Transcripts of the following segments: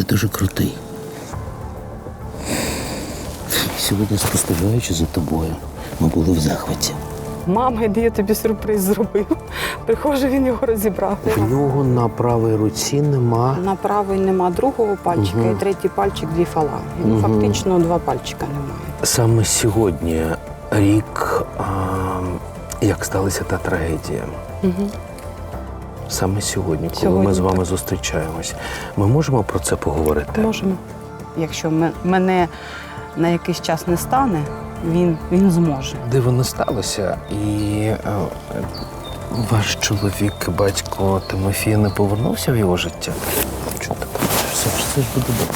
Ти дуже крутий. Сьогодні спостерігаючи за тобою, ми були в захваті. Мама, іди, я тобі сюрприз зробив. Приходжу, він його розібрав. В нього на правій руці нема. На правий нема другого пальчика, Мгм. і третій пальчик дві фаланги. Ну, Мгм. фактично два пальчика немає. Саме сьогодні рік, а, як сталася та трагедія. Угу. Саме сьогодні, коли Сьогодні, ми з вами так. зустрічаємось. Ми можемо про це поговорити? Можемо. Якщо ме- мене на якийсь час не стане, він, він зможе. Диво не сталося, і е, ваш чоловік, батько Тимофій, не повернувся в його життя. Чого ти плачеш? Все ж все ж буде добре.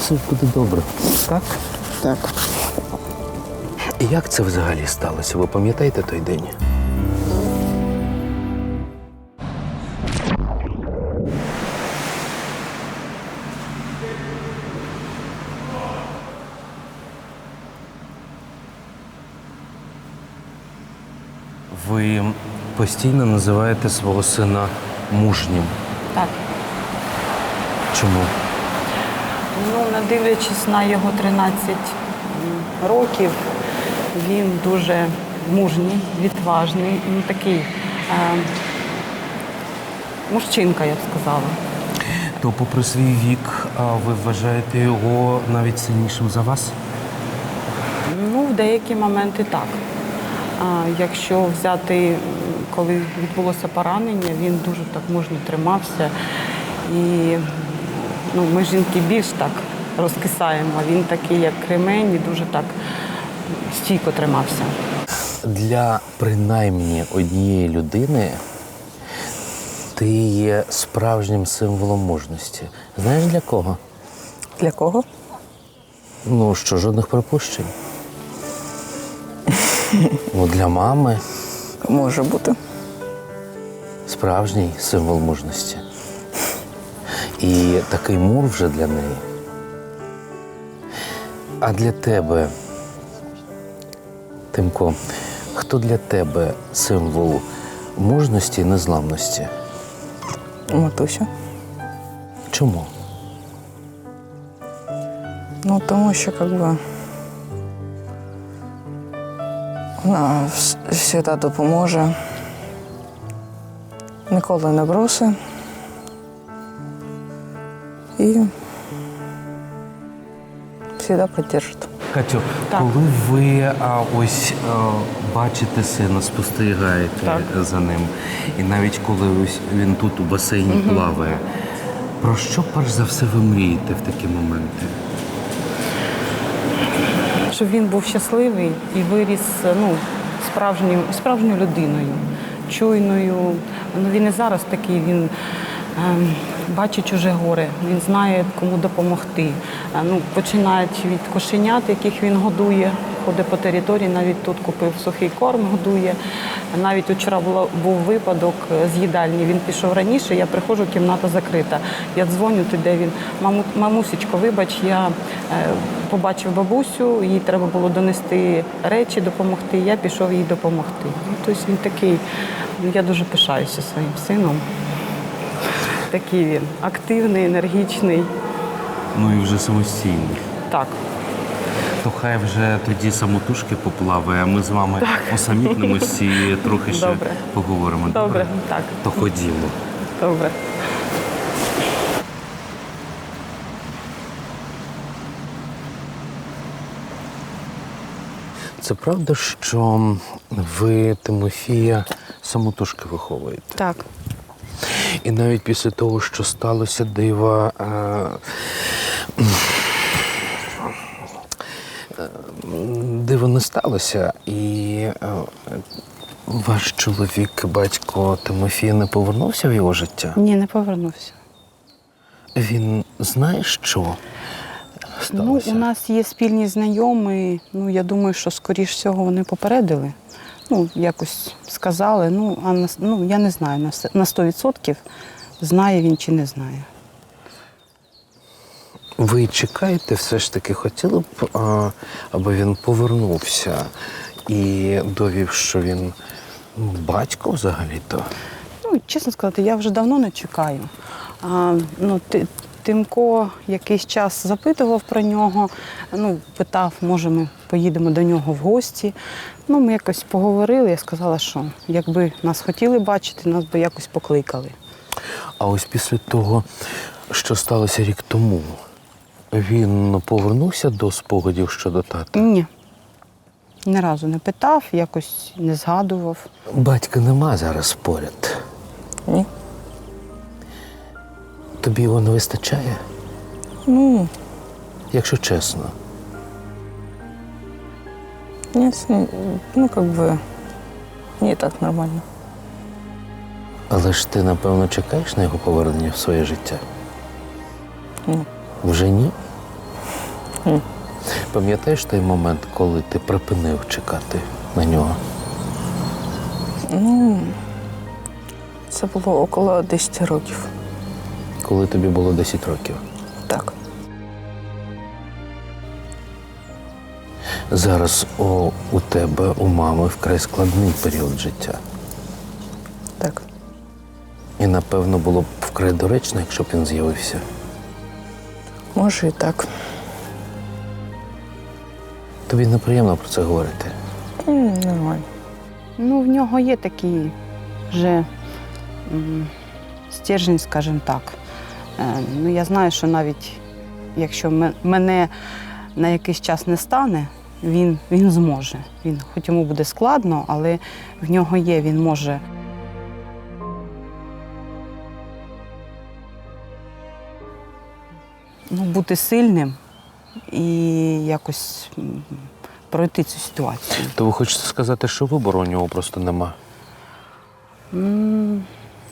Все ж буде добре. Так? Так. І як це взагалі сталося? Ви пам'ятаєте той день? Постійно називаєте свого сина мужнім. Так. Чому? Ну, не дивлячись на його 13 років, він дуже мужній, відважний, ну, такий е, мужчинка, я б сказала. То, попри свій вік, а ви вважаєте його навіть сильнішим за вас? Ну, в деякі моменти так. А якщо взяти, коли відбулося поранення, він дуже так мужньо тримався. І ну, ми жінки більш так розкисаємо. Він такий, як кремень, і дуже так стійко тримався. Для принаймні однієї людини ти є справжнім символом мужності. Знаєш для кого? Для кого? Ну що, жодних припущень. Ну, для мами Може бути. справжній символ мужності. І такий мур вже для неї. А для тебе, Тимко, хто для тебе символ мужності і незламності? Матуся. Чому? Ну, тому що как би, вона завжди допоможе. Ніколи не бросить. І завжди підтримує. Катю, Так. коли ви а, ось а, бачите сина, спостерігаєте Так. за ним, і навіть коли ось він тут у басейні плаває, про що перш за все ви мрієте в такі моменти? Щоб він був щасливий і виріс ну, справжнім, справжньою людиною, чуйною. Ну, він і зараз такий, він ем, бачить чуже горе, він знає, кому допомогти. Е, Ну, починаючи від кошенят, яких він годує, ходить по території, навіть тут купив сухий корм, годує. Навіть вчора було, був випадок е, з їдальні. Він пішов раніше, я приходжу, кімната закрита. Я дзвоню туди, він Маму, мамусечко, вибач, я е, побачив бабусю, їй треба було донести речі, допомогти. Я пішов їй допомогти. Ну, тобто він такий, я дуже пишаюся своїм сином. Такий він активний, енергічний. Ну і вже самостійний. Так. То хай вже тоді самотужки поплаває, а ми з вами усамітнимось і трохи ще Добре. поговоримо. Добре, так. То ходімо. Добре. Це правда, що ви Тимофія самотужки виховуєте? Так. І навіть після того, що сталося дива. е, Диво не сталося, і е, ваш чоловік, батько Тимофій, не повернувся в його життя. Ні, не повернувся. Він знає, що Ну, у нас є спільні знайомі. Ну, я думаю, що скоріш всього вони попередили. Ну, якось сказали. Ну, а на, ну, я не знаю на 100% знає він чи не знає. Ви чекаєте, все ж таки, хотіли б, а, аби він повернувся і довів, що він ну, батько взагалі-то. Ну, чесно сказати, я вже давно не чекаю. А, ну, ти, Тимко якийсь час запитував про нього, ну, питав, може, ми поїдемо до нього в гості. Ну, ми якось поговорили, я сказала, що якби нас хотіли бачити, нас би якось покликали. А ось після того, що сталося рік тому, він повернувся до спогадів щодо тата. Ні. Ні разу не питав, якось не згадував. Батька нема зараз поряд. Ні. Тобі його не вистачає, Ну, якщо чесно. нет, ну, как бы не так нормально. Але ж ти, напевно, чекаєш на його повернення в своє життя? Ні. Вже ні? Пам'ятаєш той момент, коли ти припинив чекати на нього? Ну, це було около 10 років. Коли тобі було 10 років? Так. Зараз о, у тебе, у мами, вкрай складний період життя. Так. І напевно було б вкрай доречно, якщо б він з'явився. Може і так. Тобі неприємно про це говорити. Нормально. Ну, в нього є такий вже стержень, скажімо так. Е, ну, я знаю, що навіть якщо мене на якийсь час не стане, він, він зможе. Він, хоч йому буде складно, але в нього є, він може. Ну, бути сильним і якось пройти цю ситуацію. То ви хочете сказати, що вибору у нього просто нема, М,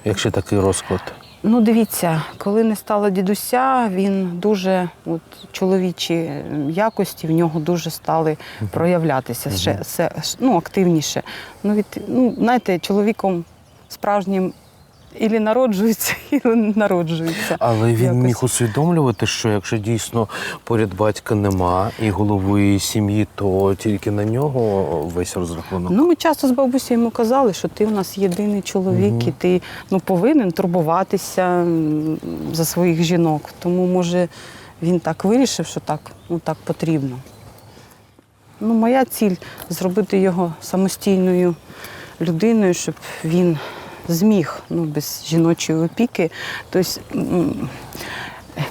якщо такий розклад. Ну, дивіться, коли не стало дідуся, він дуже от, чоловічі якості в нього дуже стали проявлятися ще все, ну, активніше. Ну, від, ну, знаєте, чоловіком справжнім ілі народжується, ілі не народжується. Але він Якось. міг усвідомлювати, що якщо дійсно поряд батька нема і голови сім'ї, то тільки на нього весь розрахунок. Ну, ми часто з бабусею йому казали, що ти у нас єдиний чоловік, і ти ну, повинен турбуватися за своїх жінок. Тому, може, він так вирішив, що так, ну, так потрібно. Ну, моя ціль зробити його самостійною людиною, щоб він зміг ну, без жіночої опіки. Тобто,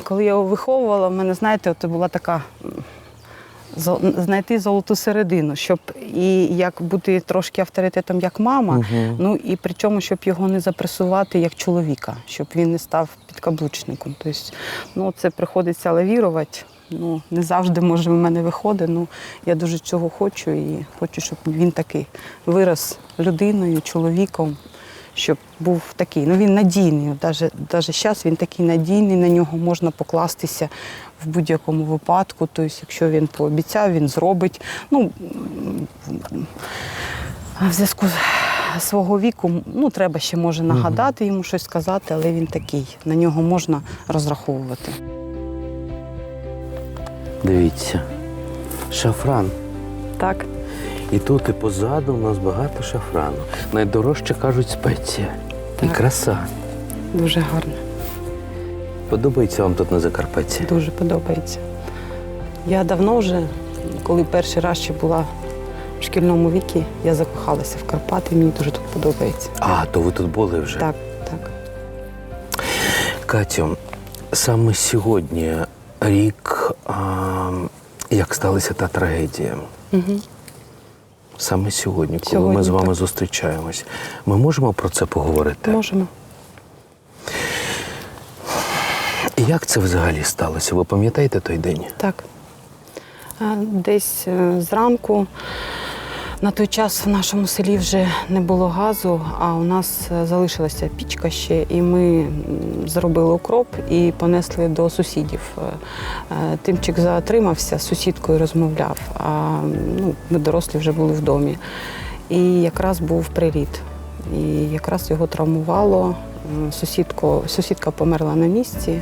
коли я його виховувала, в мене, знаєте, от була така знайти золоту середину, щоб і як бути трошки авторитетом як мама, ну і при чому, щоб його не запресувати як чоловіка, щоб він не став підкаблучником. Тобто, ну, це приходиться лавірувати. Ну, не завжди може в мене виходить. Ну я дуже цього хочу і хочу, щоб він такий вирос людиною, чоловіком, щоб був такий. Ну він надійний. Навіть зараз він такий надійний, на нього можна покластися в будь-якому випадку. Тобто, якщо він пообіцяв, він зробить. Ну в зв'язку з свого віку, ну треба ще може нагадати йому щось сказати, але він такий. На нього можна розраховувати. Дивіться, шафран. Так. І тут і позаду у нас багато шафрану. Найдорожче кажуть спеція. І Так. краса. Дуже гарно, Подобається вам тут на Закарпатті? дуже подобається. Я давно вже, коли перший раз ще була в шкільному віці, я закохалася в Карпати, мені дуже тут подобається. А, то ви тут були вже. Так, так. Катю, саме сьогодні рік, а, як сталася та трагедія. Угу. Саме сьогодні, коли Сьогодні, ми з вами так. зустрічаємось, ми можемо про це поговорити? Можемо. Як це взагалі сталося? Ви пам'ятаєте той день? Так. Десь е, зранку на той час в нашому селі вже не було газу, а у нас е, залишилася пічка ще, і ми зробили укроп і понесли до сусідів. Е, е, Тимчик затримався, з сусідкою розмовляв, а ну, ми дорослі вже були в домі. І якраз був приліт. І якраз його травмувало. Сусідко, сусідка померла на місці.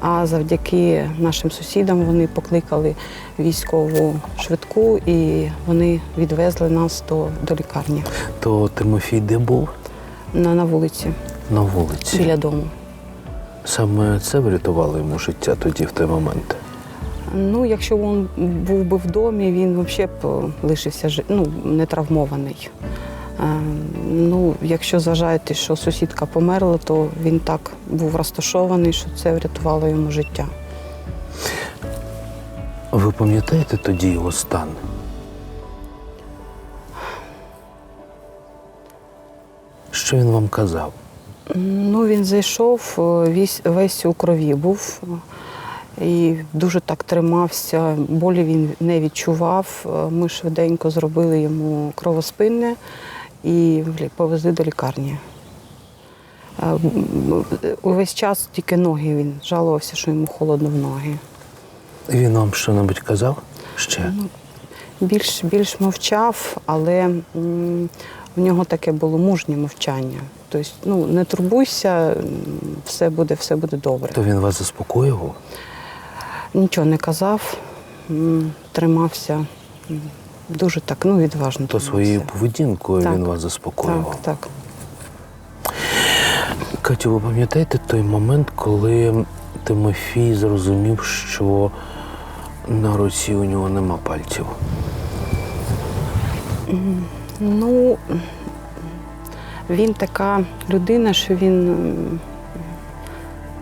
А завдяки нашим сусідам вони покликали військову швидку і вони відвезли нас до, до лікарні То Тимофій де був? на, на вулиці На вулиці. біля дому. Саме це врятувало йому життя тоді, в той момент. Ну, якщо він був би в домі, він взагалі б е, лишився ну, не травмований. Е, Ну, якщо зважаєте, що сусідка померла, то він так був розташований, що це врятувало йому життя. Ви пам'ятаєте тоді його стан? Що він вам казав? Ну, він зайшов, е, весь, весь у крові був і дуже так тримався. Болі він не відчував. Е, Ми швиденько зробили йому кровоспинне і повезли до лікарні. Увесь час тільки ноги він жалувався, що йому холодно в ноги. Він вам що-небудь казав? Ще? Більш, більш мовчав, але в нього таке було мужнє мовчання. Тобто, ну, не турбуйся, все буде, все буде добре. То він вас заспокоював? Нічого не казав, тримався дуже так, ну, відважно. То своєю поведінкою Так. він вас заспокоював. Так, так. Катю, ви пам'ятаєте той момент, коли Тимофій зрозумів, що на руці у нього нема пальців? Ну, він така людина, що він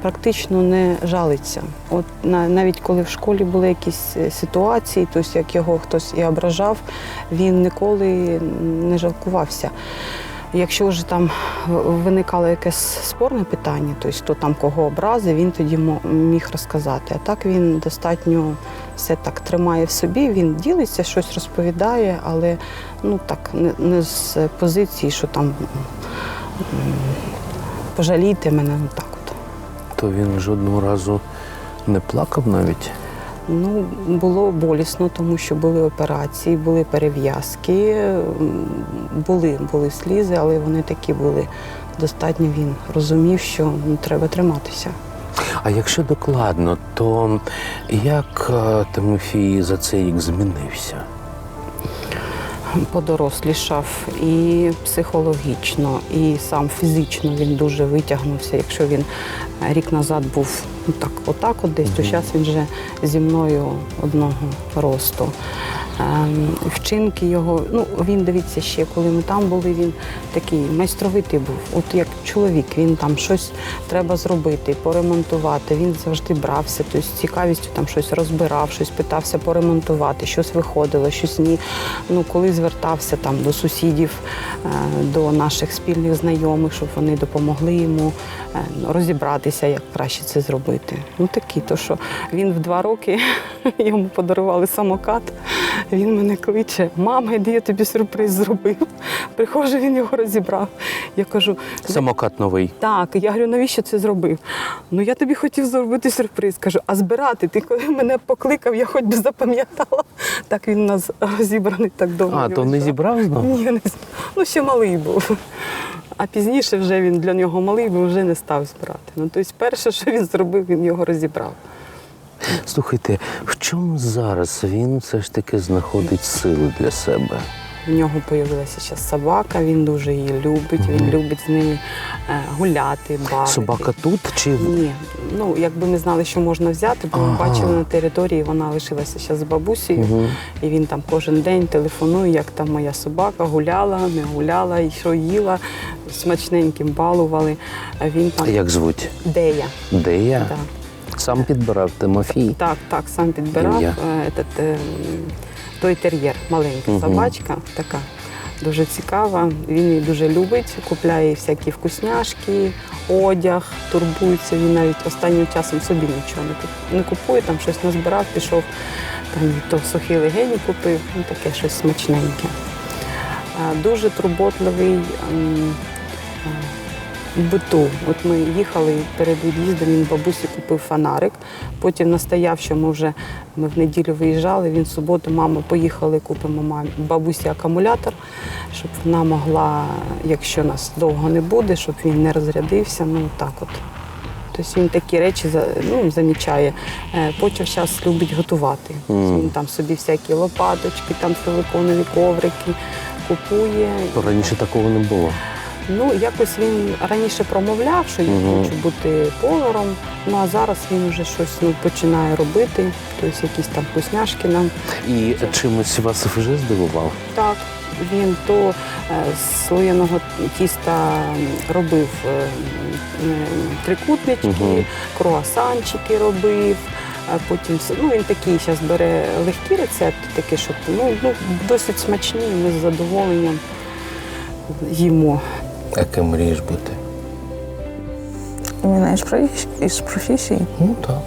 практично не жалиться. От навіть коли в школі були якісь е, ситуації, тобто як його хтось і ображав, він ніколи не жалкувався. Якщо вже там виникало якесь спорне питання, тобто хто там кого образив, він тоді міг розказати. А так він достатньо все так тримає в собі, він ділиться, щось розповідає, але ну так не, з позиції, що там пожалійте мене, ну так. То він жодного разу не плакав навіть. Ну, було болісно, тому що були операції, були перев'язки, були, були слізи, але вони такі були. Достатньо він розумів, що ну, треба триматися. А якщо докладно, то як е, Тимофій за цей рік змінився? подорослішав і психологічно, і сам фізично він дуже витягнувся. Якщо він рік назад був ну, так, отак, от десь, то зараз він вже зі мною одного росту. Ем, Вчинки його, ну він дивіться ще, коли ми там були, він такий майстровитий був. От як чоловік, він там щось треба зробити, поремонтувати. Він завжди брався, тобто з цікавістю там щось розбирав, щось питався поремонтувати, щось виходило, щось ні. Ну, коли звертався там до сусідів, е, до наших спільних знайомих, щоб вони допомогли йому е, розібратися, як краще це зробити. Ну такі, то що він в два роки йому подарували самокат. Він мене кличе, мама, йди, я тобі сюрприз зробив. Приходжу, він його розібрав. Я кажу, Самокат новий. так, я говорю, навіщо це зробив? Ну я тобі хотів зробити сюрприз. Кажу, а збирати? Ти коли мене покликав, я хоч би запам'ятала. Так він у нас розібраний так довго. А, то не зібрав знову? Ні, не ну ще малий був. А пізніше вже він для нього малий, бо вже не став збирати. Ну, тобто, перше, що він зробив, він його розібрав. Слухайте, в чому зараз він все ж таки знаходить сили для себе? У нього з'явилася зараз собака, він дуже її любить, він любить з нею е, гуляти, бавити. Собака тут чи Ні, ну якби ми знали, що можна взяти, бо ми бачили на території, вона лишилася ще з бабусею, Мгм. і він там кожен день телефонує, як там моя собака гуляла, не гуляла, і що їла, смачненьким балували. А він там як звуть? Дея. Де я? Так, Сам підбирав Тимофій. так, так, сам підбирав е, этот, е, той тер'єр, маленька Мгм. собачка, така. Дуже цікава, він її дуже любить, купляє всякі вкусняшки, одяг, турбується. Він навіть останнім часом собі нічого не купує, там щось назбирав, пішов, там то сухий легені купив, ну таке щось смачненьке. Дуже турботливий биту. От ми їхали перед від'їздом, він бабусі купив фонарик. Потім настояв, що ми вже ми в неділю виїжджали. Він в суботу, мама, поїхали, купимо мамі бабусі акумулятор, щоб вона могла, якщо нас довго не буде, щоб він не розрядився. Ну так от. Тобто він такі речі ну, замічає. Е, Почав зараз любить готувати. Мгм. Він там собі всякі лопаточки, там силиконові коврики купує. Раніше такого не було. Ну, якось він раніше промовляв, що я Мгм. хочу бути поваром. Ну а зараз він вже щось ну, починає робити, тобто якісь там вкусняшки нам. І чимось вас вже здивував? Так, він то е, з слоєного тіста робив е, м, трикутнички, Мгм. круасанчики робив. Потім ну, він такий зараз бере легкі рецепти, такі, щоб ну, ну, досить смачні, ми з задоволенням їмо. А ким мрієш бути? Из, профессии, из Ну так.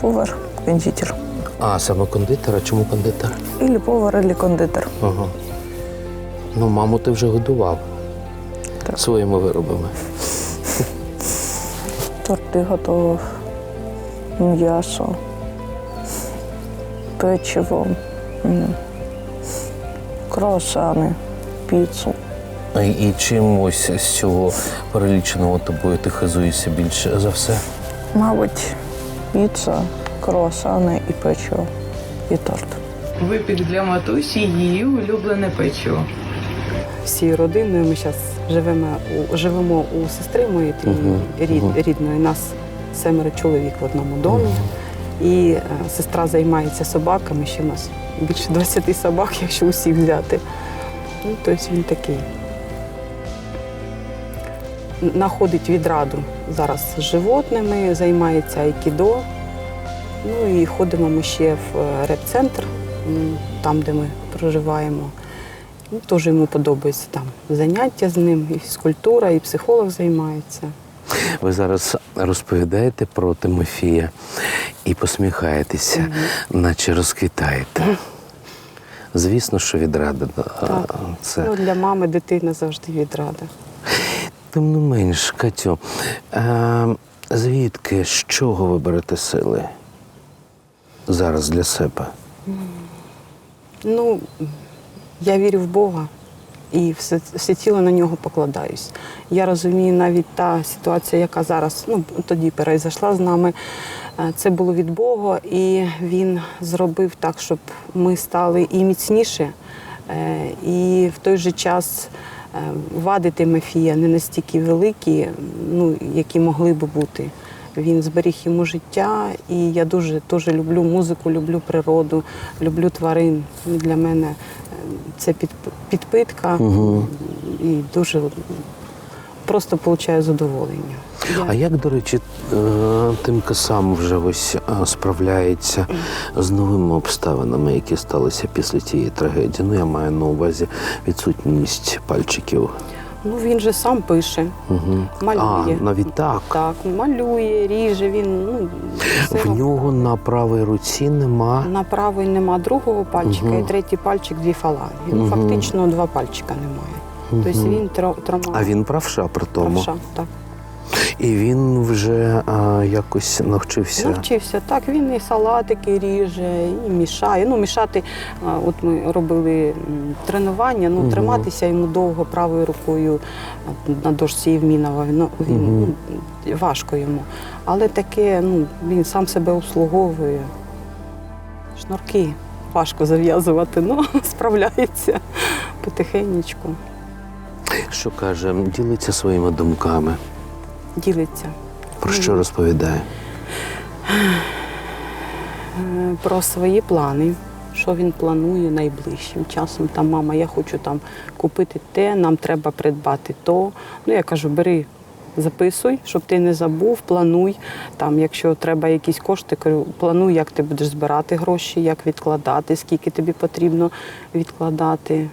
повар, кондитер. А, саме кондитер, а чому кондитер? Или повар, или кондитер. Ага. Ну, маму ти вже годував Так. своїми виробами. Торти готовив, м'ясо, печиво, круасани, піцу. А І, і чим ось з цього переліченого тобою ти хизуєшся більше за все? Мабуть, піца, круасани і печиво, і торт. Випік для матусі її улюблене печиво. Всією родиною ми зараз живемо у, живемо у сестри моєї Мгм, рід, мгм. рідної. Нас семеро чоловік в одному домі. І е, сестра займається собаками. Ще у нас більше 20 собак, якщо усіх взяти. Ну, тобто він такий. Находить відраду зараз з животними, займається айкідо. Ну і ходимо ми ще в е, реп-центр, там, де ми проживаємо. Ну, теж йому подобається там заняття з ним, і фізкультура, і психолог займається. Ви зараз розповідаєте про Тимофія і посміхаєтеся, наче розквітаєте. Звісно, що відрада. Так. Це. Ну, для мами дитина завжди відрада. Тим не менш, Катю, е, звідки, з чого ви берете сили зараз для себе? Ну, я вірю в Бога і все, все тіло на нього покладаюсь. Я розумію навіть та ситуація, яка зараз ну, тоді перейшла з нами. е, Це було від Бога, і він зробив так, щоб ми стали і міцніше, і в той же час е, Мефія не настільки великі, ну, які могли би бути. Він зберіг йому життя, і я дуже дуже люблю музику, люблю природу, люблю тварин. Для мене е, це під, підпитка Угу. і дуже просто получаю задоволення. Я- А як, до речі, е, Тимка сам вже ось е, справляється з новими обставинами, які сталися після тієї трагедії? Ну, я маю на увазі відсутність пальчиків. Ну він же сам пише, Угу. малює. А, навіть так. Так, малює, ріже. Він ну В нього на правій руці нема. на правий нема другого пальчика, Мгм. і третій пальчик дві фаланги. Мгм. фактично два пальчика немає. Тобто він трьома А він правша при тому. правша, так. І він вже а, якось навчився. Навчився так. Він і салатики ріже, і мішає. Ну, мішати, а, от ми робили тренування, ну, Мгм. триматися йому довго правою рукою на дошці Євмінова. Ну, він, ну, важко йому. Але таке, ну, він сам себе обслуговує. Шнурки важко зав'язувати, ну, справляється потихеньку, Що каже, ділиться своїми думками. ділиться. Про що розповідає? Е, про свої плани, що він планує найближчим часом. Там, мама, я хочу там купити те, нам треба придбати то. Ну, я кажу, бери, записуй, щоб ти не забув, плануй. Там, якщо треба якісь кошти, кажу, плануй, як ти будеш збирати гроші, як відкладати, скільки тобі потрібно відкладати.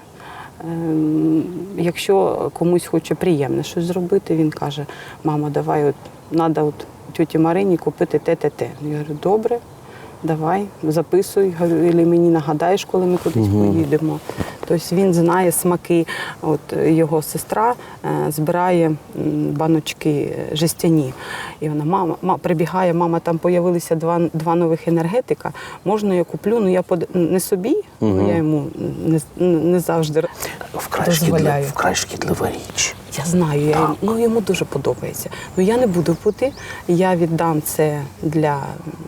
Ем, Якщо комусь хоче приємне щось зробити, він каже: мама, давай, от треба от тьоті Марині купити те, те, те. Я говорю, добре, давай, записуй, говорю, мені нагадаєш, коли ми кудись поїдемо. Тобто він знає смаки. От його сестра е, збирає баночки жестяні. І вона, мама, ма, прибігає, мама, там з'явилися два, два нових енергетика. Можна я куплю? Ну я под... не собі, ну я йому не, не завжди Вкрай дозволяю. вкрай шкідлива річ. Я знаю, я, ну, йому дуже подобається. Ну я не буду пити. Я віддам це для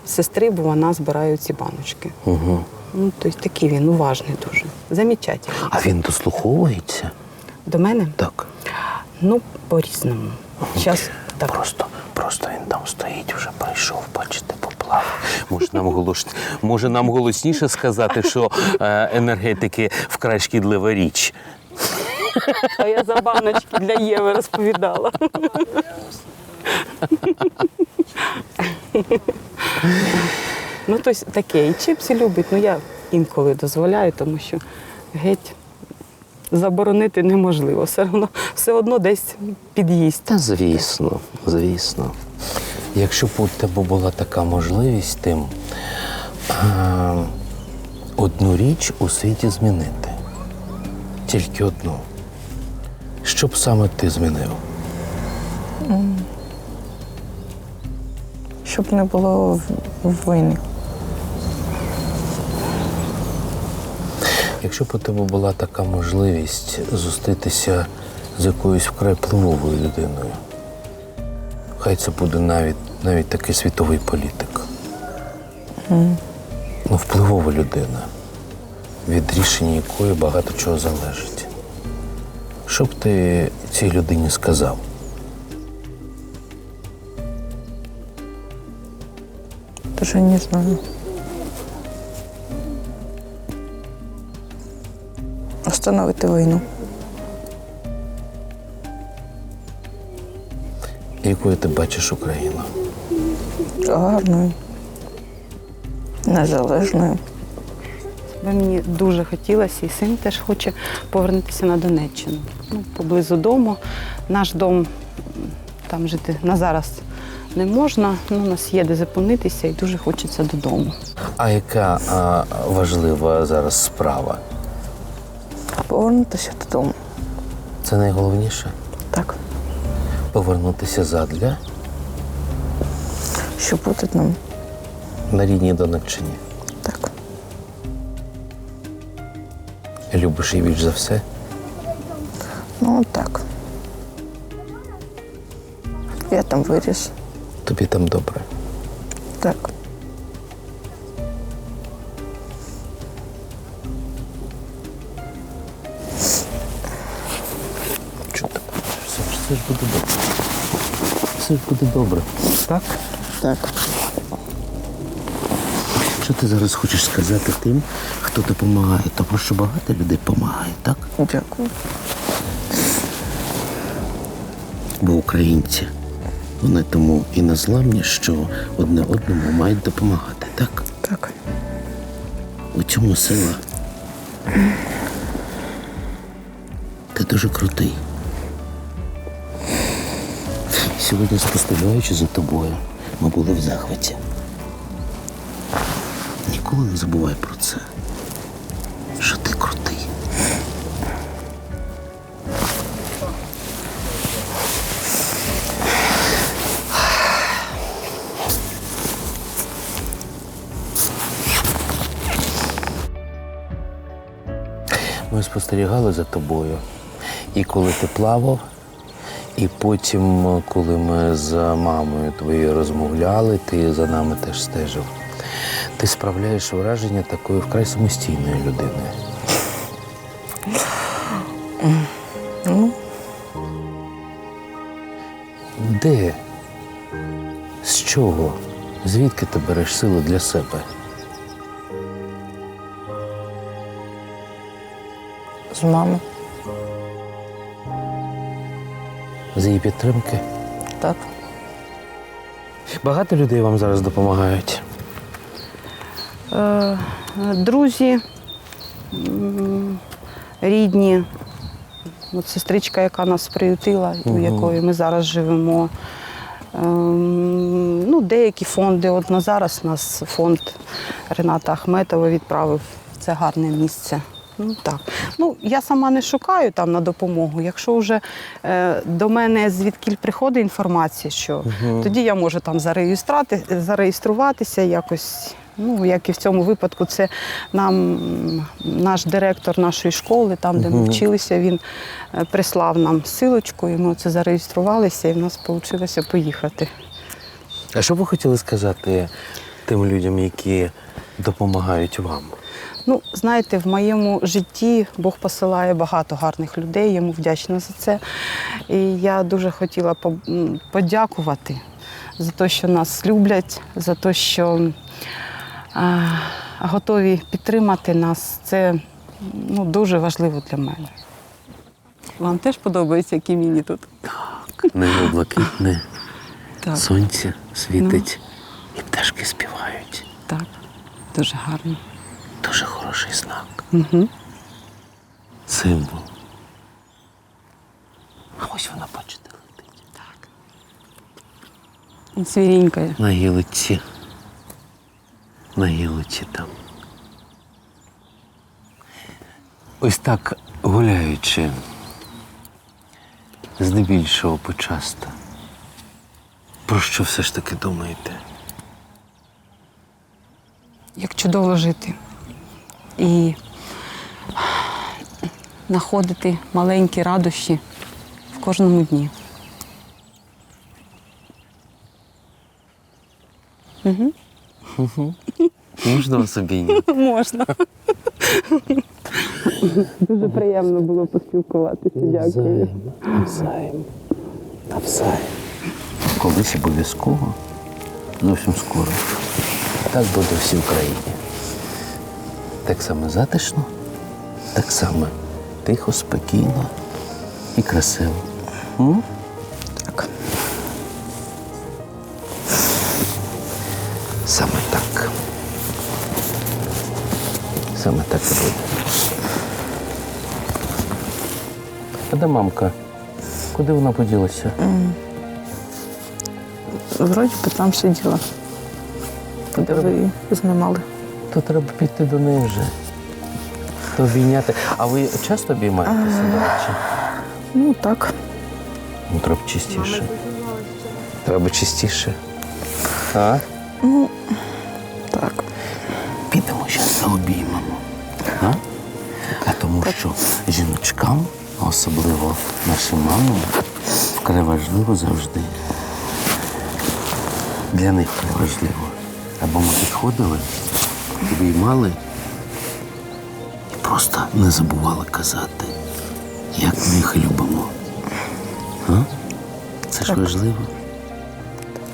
сестри, бо вона збирає ці баночки. Угу. Ну, тобто такий він уважний дуже. Замічательний. А він дослуховується? До мене? Так. Ну, по-різному. Зараз так. Просто, просто він там стоїть, вже прийшов, бачите, поплав. Може нам, голос... Може нам голосніше сказати, що е, енергетики вкрай шкідлива річ. А я за баночки для Єви розповідала. Ну, тобто таке. І чипси любить, ну я інколи дозволяю, тому що геть заборонити неможливо. Все одно, все одно десь під'їсть. Та звісно, звісно. Якщо б у тебе була така можливість тим е, одну річ у світі змінити. Тільки одну. Що б саме ти змінив? Щоб не було в- війни. Якщо б у тебе була така можливість зустрітися з якоюсь вкрай впливовою людиною, хай це буде навіть, навіть такий світовий політик. Ну, впливова людина, від рішення якої багато чого залежить. Що б ти цій людині сказав? Даже не знаю. Остановити війну. Якою ти бачиш Україну? Гарною. Незалежною. Би мені дуже хотілося, і син теж хоче повернутися на Донеччину. Ну, поблизу дому. Наш дом там жити на зараз не можна. Ну, у нас є де зупинитися і дуже хочеться додому. А яка а, важлива зараз справа? Повернутися додому. Це найголовніше Так. повернутися задля Щоб бути нам. на рідній Донеччині. Так. Любиш її більш за все? Ну так. Я там виріс. Тобі там добре. Все, ж- буде добре. Все ж буде добре. Так? Так. Що ти зараз хочеш сказати тим, хто допомагає? Тому що багато людей допомагає, так? Дякую. Бо українці. Вони тому і незламні, що одне одному мають допомагати, так? Так. У цьому сила. Ти дуже крутий. Сьогодні, спостерігаючи за тобою, ми були в захваті. Ніколи не забувай про це. Що ти крутий. Ми спостерігали за тобою. І коли ти плавав, і потім, коли ми з мамою твоєю розмовляли, ти за нами теж стежив. Ти справляєш враження такої вкрай самостійної людини. Де? З чого? Звідки ти береш сили для себе? З мами. З її підтримки? Так. Багато людей вам зараз допомагають. Е, друзі, рідні, от сестричка, яка нас приютила, у якої ми зараз живемо. Ем, Ну, деякі фонди. От на зараз нас фонд Рената Ахметова відправив в це гарне місце. Ну так. Ну я сама не шукаю там на допомогу. Якщо вже е, до мене звідкіль приходить інформація, що тоді я можу там зареєструвати, зареєструватися якось. Ну, як і в цьому випадку, це нам наш директор нашої школи, там, де ми вчилися, він е, прислав нам силочку, і ми це зареєструвалися, і в нас вийшло поїхати. А що б ви хотіли сказати тим людям, які допомагають вам? Ну, знаєте, в моєму житті Бог посилає багато гарних людей, йому вдячна за це. І я дуже хотіла подякувати за те, що нас люблять, за те, що а, готові підтримати нас. Це ну, дуже важливо для мене. Вам теж подобається, які міні тут? Небо блакитне, Так, сонце світить і пташки співають. так, дуже гарно. Дуже хороший знак. Угу. Символ. А ось вона, бачите, летить. Свірінькає. На гілиці. На гілиці там. Ось так гуляючи, здебільшого почасто. Про що все ж таки думаєте? як чудово жити. І знаходити маленькі радощі в кожному дні. Можна вас обійняти? Можна. Дуже приємно було поспілкуватися. Дякую. Навзаєм. Навзаєм. Колись обов'язково. Зовсім скоро. Так буде в всій Україні. Так само затишно, так само тихо, спокійно і красиво. М? Так. Саме так. Саме так і буде. А де мамка? Куди вона поділася? Вроді би там сиділа. Де ви її знімали. То треба піти до неї вже. То обійняти. А ви часто обіймаєтеся, до речі? Ну так. Ну, треба частіше. Треба частіше. А? Так. Підемо зараз обіймемо. А? а тому що жіночкам, а особливо нашим мамам, вкрай важливо завжди. Для них вкрай важливо. Або ми підходили, обіймали і просто не забували казати, як ми їх любимо. А? Це ж важливо.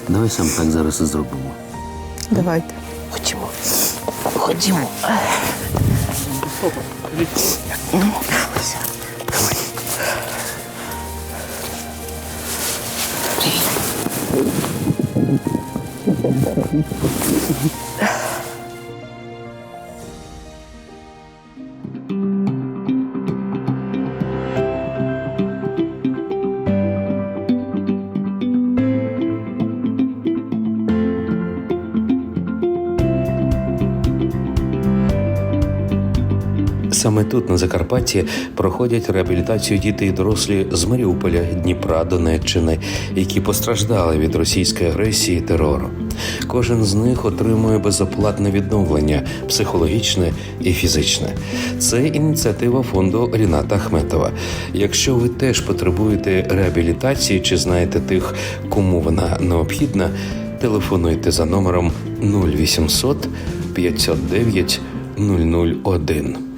Давай сам так зараз і зробимо. Давайте. Ходімо. Ходімо. Домовилися. Давай. Саме тут, на Закарпатті, проходять реабілітацію діти і дорослі з Маріуполя, Дніпра, Донеччини, які постраждали від російської агресії і терору. Кожен з них отримує безоплатне відновлення психологічне і фізичне. Це ініціатива фонду Ріната Ахметова. Якщо ви теж потребуєте реабілітації чи знаєте тих, кому вона необхідна, телефонуйте за номером 0800 509 001.